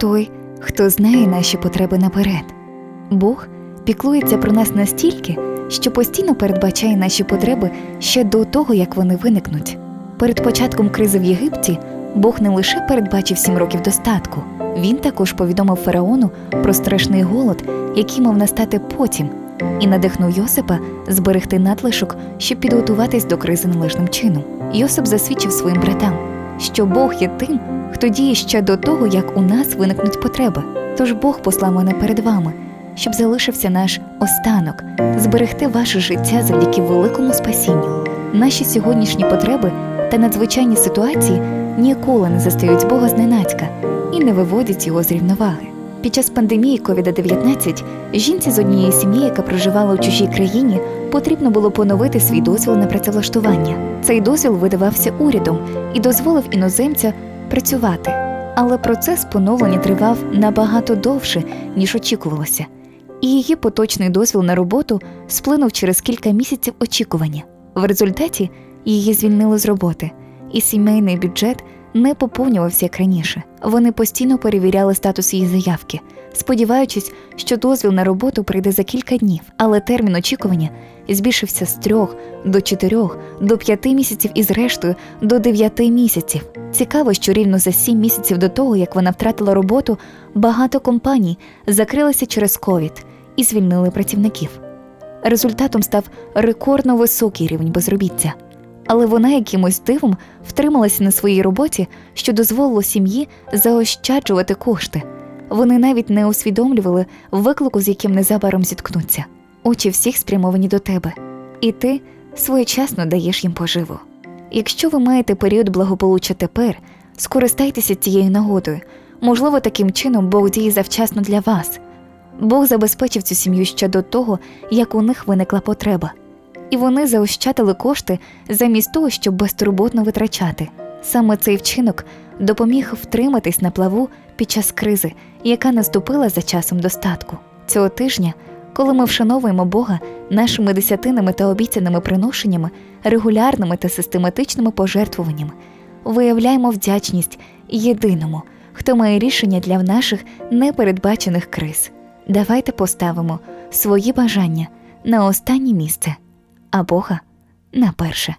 той, хто знає наші потреби наперед. Бог піклується про нас настільки, що постійно передбачає наші потреби ще до того, як вони виникнуть. Перед початком кризи в Єгипті Бог не лише передбачив сім років достатку, він також повідомив фараону про страшний голод, який мав настати потім, і надихнув Йосипа зберегти надлишок, щоб підготуватись до кризи належним чином. Йосип засвідчив своїм братам, що Бог є тим, хто діє ще до того, як у нас виникнуть потреби. Тож Бог послав мене перед вами, щоб залишився наш останок, зберегти ваше життя завдяки великому спасінню. Наші сьогоднішні потреби та надзвичайні ситуації ніколи не застають Бога зненацька і не виводять його з рівноваги. Під час пандемії COVID-19 жінці з однієї сім'ї, яка проживала у чужій країні, потрібно було поновити свій дозвіл на працевлаштування. Цей дозвіл видавався урядом і дозволив іноземця працювати. Але процес поновлення тривав набагато довше, ніж очікувалося, і її поточний дозвіл на роботу сплинув через кілька місяців очікування. В результаті її звільнили з роботи, і сімейний бюджет не поповнювався як раніше. Вони постійно перевіряли статус її заявки, сподіваючись, що дозвіл на роботу прийде за кілька днів, але термін очікування збільшився з трьох до чотирьох до п'яти місяців і зрештою до дев'яти місяців. Цікаво, що рівно за сім місяців до того, як вона втратила роботу, багато компаній закрилися через ковід і звільнили працівників. Результатом став рекордно високий рівень безробіття. Але вона якимось дивом втрималася на своїй роботі, що дозволило сім'ї заощаджувати кошти. Вони навіть не усвідомлювали виклику, з яким незабаром зіткнуться. Очі всіх спрямовані до тебе, і ти своєчасно даєш їм поживу. Якщо ви маєте період благополуччя тепер, скористайтеся цією нагодою. Можливо, таким чином Бог діє завчасно для вас. Бог забезпечив цю сім'ю ще до того, як у них виникла потреба, і вони заощадили кошти замість того, щоб безтурботно витрачати. Саме цей вчинок допоміг втриматись на плаву під час кризи, яка наступила за часом достатку. Цього тижня, коли ми вшановуємо Бога нашими десятинами та обіцяними приношеннями, регулярними та систематичними пожертвуваннями, виявляємо вдячність єдиному, хто має рішення для наших непередбачених криз. Давайте поставимо свої бажання на останнє місце, а Бога на перше.